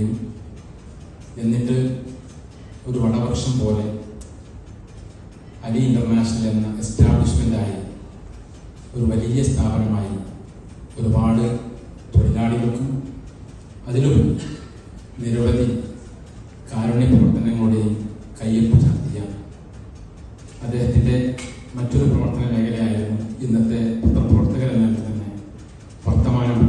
വരികയും എന്നിട്ട് ഒരു വടവർഷം പോലെ അലി ഇന്റർനാഷണൽ എന്ന എസ്റ്റാബ്ലിഷ്മെന്റായി ഒരു വലിയ സ്ഥാപനമായി ഒരുപാട് തൊഴിലാളികൾക്കും അതിലും നിരവധി കാരുണ്യ പ്രവർത്തനങ്ങളുടെയും കയ്യൊപ്പ് ചാർത്തിയ അദ്ദേഹത്തിന്റെ മറ്റൊരു പ്രവർത്തന മേഖലയായിരുന്നു ഇന്നത്തെ പത്രപ്രവർത്തകർ എന്നാൽ തന്നെ വർത്തമാനം.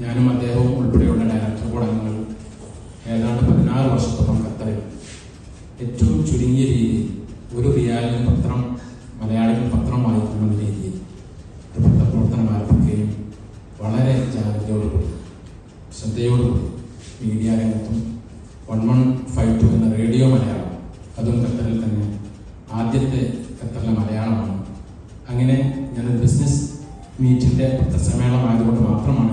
ഞാനും അദ്ദേഹവും ഉൾപ്പെടെയുള്ള ഡയറക്ടർ അംഗങ്ങൾ ഏതാണ്ട് പതിനാറ് വർഷത്തോളം ഖത്തറിൽ ഏറ്റവും ചുരുങ്ങിയ രീതിയിൽ ഒരു റിയാലിന് പത്രം മലയാളികൾ പത്രം വായിക്കുന്ന രീതിയിൽ പത്രപ്രവർത്തനം ആരംഭിക്കുകയും വളരെ ജാഗ്രതയോടുകൂടി ശ്രദ്ധയോടുകൂടി മീഡിയ രംഗത്തും വൺ വൺ ഫൈവ് ടു എന്ന റേഡിയോ മലയാളം അതും ഖത്തറിൽ തന്നെ ആദ്യത്തെ ഖത്തറിലെ മലയാളമാണ്. അങ്ങനെ ഞാനൊരു ബിസിനസ് മീറ്റിന്റെ പത്രസമ്മേളനമായതുകൊണ്ട് മാത്രമാണ്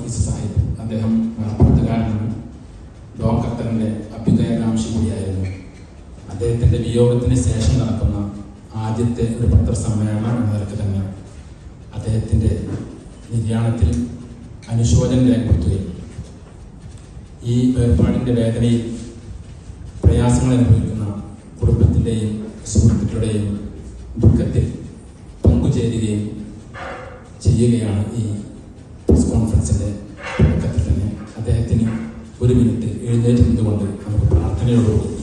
ഈസ സാഹിബ് അദ്ദേഹം മലപ്പുറത്തുകാരനാണ്. ഡോ ഖത്തറിന്റെ അഭ്യുദയകാംക്ഷി കൂടിയായിരുന്നു അദ്ദേഹത്തിന്റെ വിയോഗത്തിന് ശേഷം നടക്കുന്ന ആദ്യത്തെ ഒരു പത്രസമ്മേളനം എന്ന നിലയ്ക്ക് തന്നെ അദ്ദേഹത്തിന്റെ നിര്യാണത്തിൽ അനുശോചനം രേഖപ്പെടുത്തുകയും ഈ വേർപാടിന്റെ വേദനയിൽ പ്രയാസങ്ങൾ അനുഭവിക്കുന്ന കുടുംബത്തിന്റെയും സുഹൃത്തുക്കളുടെയും ദുഃഖത്തിൽ പങ്കുചേരുകയും ചെയ്യുകയാണ് ഈ പ്രസ് കോൺഫറൻസിന്റെ തുടക്കത്തിൽ തന്നെ അദ്ദേഹത്തിന് ഒരു മിനിറ്റ് എഴുന്നേറ്റ് നിന്നുകൊണ്ട് നമുക്ക് പ്രാർത്ഥനയോടുകൂടി